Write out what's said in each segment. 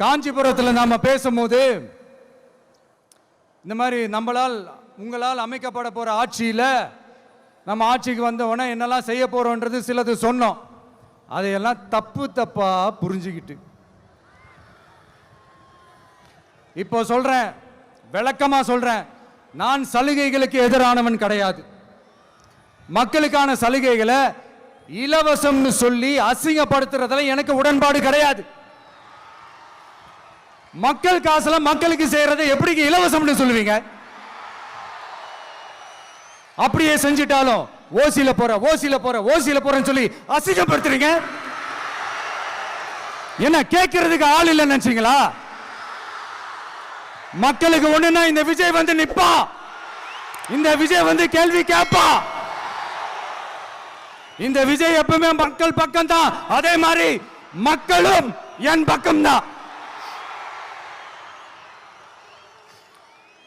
காஞ்சிபுரத்தில் நாம் பேசும்போது இந்த மாதிரி நம்மளால் உங்களால் அமைக்கப்பட போகிற ஆட்சியில் நம்ம ஆட்சிக்கு வந்த உடனே என்னெல்லாம் செய்ய போகிறோன்றது சிலது சொன்னோம். அதையெல்லாம் தப்பு தப்பாக புரிஞ்சுக்கிட்டு. இப்போ சொல்கிறேன் விளக்கமாக சொல்கிறேன் நான் சலுகைகளுக்கு எதிரானவன் கிடையாது. மக்களுக்கான சலுகைகளை இலவசம்னு சொல்லி அசிங்கப்படுத்துறதுல எனக்கு உடன்பாடு கிடையாது. மக்கள் காசுல மக்களுக்கு செய்யறதை எப்படி இலவசம்னு சொல்லுவீங்க? அப்படியே செஞ்சிட்டாலும் ஓசியில போற ஓசியில போற ஓசியில போறேன்னு சொல்லி அசிங்கப்படுத்துறீங்க? என்ன கேட்கறதுக்கு ஆள் இல்லைன்னு நினைச்சீங்களா? மக்களுக்கு ஒண்ணுன்னா இந்த விஜய் வந்து நிப்பா. இந்த விஜய் வந்து கேள்வி கேட்பா இந்த விஜய் எப்பவுமே மக்கள் பக்கம் தான் அதே மாதிரி மக்களும் என் பக்கம் தான்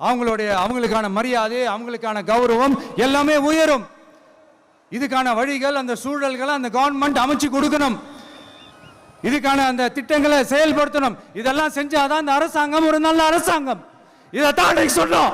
அவங்களுடைய அவங்களுக்கான மரியாதை அவங்களுக்கான கௌரவம் எல்லாமே உயரும். இதுக்கான வழிகள் அந்த சூழல்களை அந்த கவர்மெண்ட் அமைச்சு கொடுக்கணும். இதுக்கான அந்த திட்டங்களை செயல்படுத்தணும். இதெல்லாம் செஞ்சாதான் அந்த அரசாங்கம் ஒரு நல்ல அரசாங்கம். இதை தான் சொன்னோம்